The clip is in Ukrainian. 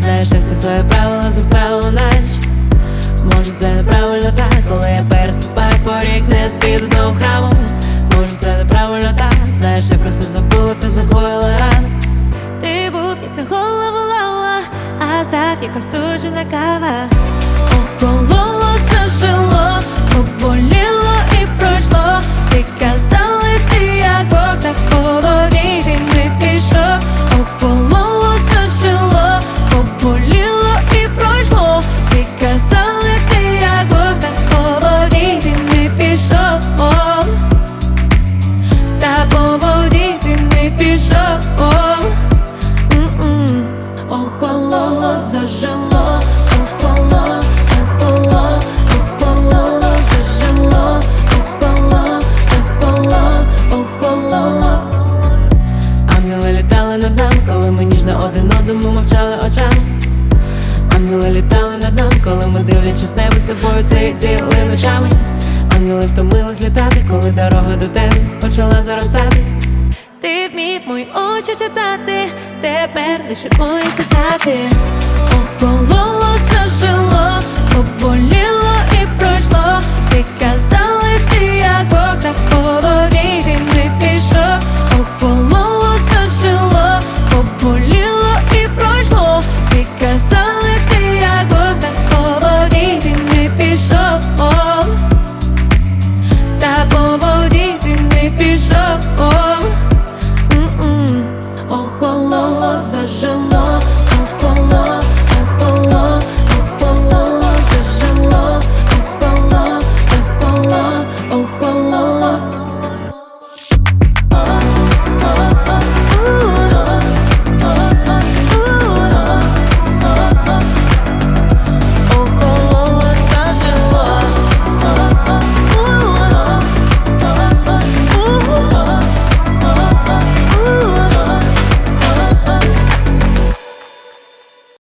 Знаєш, я всі свої правила заставила на ніч Може це неправильно так, коли я переступаю поріг не звіду до храму. Може це неправильно так, знаєш, я про все забула, ти захоїла рано. Ти був як на голову лава, а став як остуджена кава дивлячись небо з тобою сиділи ночами. Ангели втомились літати, коли дорога до тебе почала заростати. Ти вмів мої очі читати, тепер лише мої цитати. Охололо,